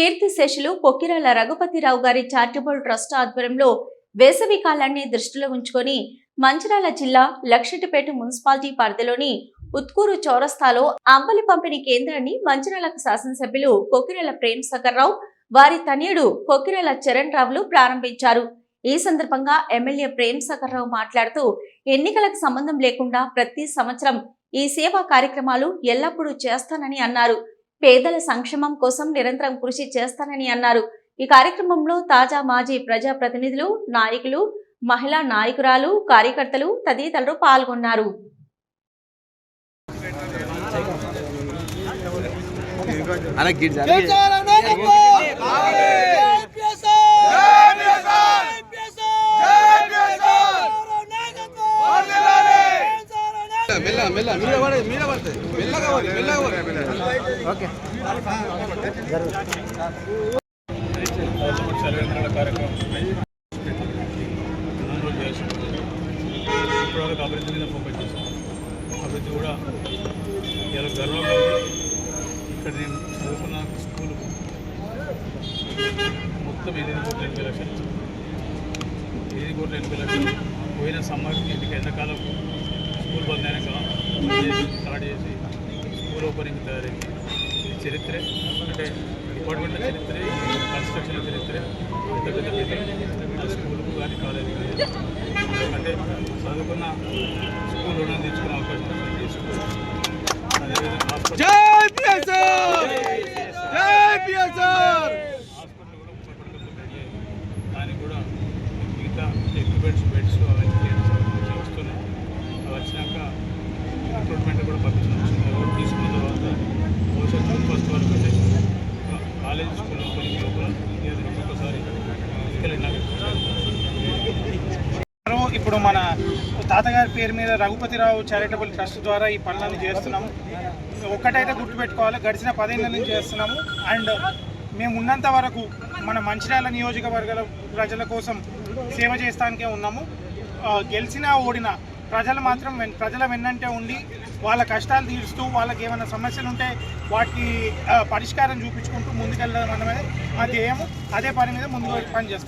కీర్తిశేషులు పొక్కిరాల రఘుపతిరావు గారి charitable trust ఆధ్వర్యంలో వేసవి కాలాన్ని దృష్టిలో ఉంచుకొని మంచిరాల జిల్లా లక్షటిపేట మున్సిపాలిటీ పరిధిలోని ఉత్కూరు చౌరస్తాలో అంబలి పంపిణీ కేంద్రాన్ని మంచిర్యాల శాసనసభ్యులు కొకిరెల ప్రేమ్ రావు వారి తనయుడు కొకిరెల చరణ్ రావులు ప్రారంభించారు. ఈ సందర్భంగా ఎమ్మెల్యే ప్రేమ్ రావు మాట్లాడుతూ ఎన్నికలకు సంబంధం లేకుండా ప్రతి సంవత్సరం ఈ సేవా కార్యక్రమాలు ఎల్లప్పుడూ చేస్తానని అన్నారు. పేదల సంక్షేమం కోసం నిరంతరం కృషి చేస్తానని అన్నారు. ఈ కార్యక్రమంలో తాజా మాజీ ప్రజా ప్రతినిధులు నాయకులు మహిళా నాయకురాలు కార్యకర్తలు తదితరులు పాల్గొన్నారు. అలా ఓకే ఇప్పటివరకు అభివృద్ధి మీద ఫోకస్ చేస్తాం అభివృద్ధి కూడా ఇలా గర్వంగా. ఇక్కడ నేను చదువుకున్న స్కూల్ మొత్తం ఎనిమిది కోట్ల ఎనభై లక్షలు. ఎనిమిది కోట్ల ఎనభై లక్షలు పోయిన సమ్మర్కి ఇంటికి ఎండాకాలం స్కూల్ బంద్ అయినాక స్టార్ట్ చేసి స్కూల్ ఓపెనింగ్ తయారైంది. ఇది చరిత్రే. అంటే డిపార్ట్మెంట్ చరిత్ర కన్స్ట్రక్షన్ చరిత్ర పెద్ద పెద్ద బిల్డింగ్ స్కూల్కు కానీ కాలేజీ కానీ అంటే చదువుకున్న స్కూల్ రుణం తెచ్చుకునే అవకాశం స్కూల్. అదేవిధంగా హాస్పిటల్. కూడా దానికి కూడా మిగతా ఎక్విప్మెంట్స్ డిపార్ట్మెంట్ కూడా పంపించాం ఎవరు తీసుకున్న తర్వాత భవిష్యత్తు ఫస్ట్ వరకు కాలేజ్ స్కూల్ ఓపెనింగ్ లోపల ఒక్కొక్కసారి ఇప్పుడు మన తాతగారి పేరు మీద రఘుపతిరావు చారిటబుల్ ట్రస్ట్ ద్వారా ఈ పనులను చేస్తున్నాము. ఒక్కటైతే గుర్తుపెట్టుకోవాలి గడిచిన పదిహేను నుంచి చేస్తున్నాము. అండ్ మేము ఉన్నంత వరకు మన మంచిర్యాల నియోజకవర్గాల ప్రజల కోసం సేవ చేస్తానికే ఉన్నాము. గెలిచినా ఓడినా ప్రజలు మాత్రం వెన్- ప్రజల వెన్నంటే ఉండి వాళ్ళ కష్టాలు తీరుస్తూ వాళ్ళకి ఏమైనా సమస్యలు ఉంటే వాటికి పరిష్కారం చూపించుకుంటూ ముందుకెళ్ళడం అనేది మా ధ్యేయము. అదే పని మీద ముందుకు పనిచేస్తాం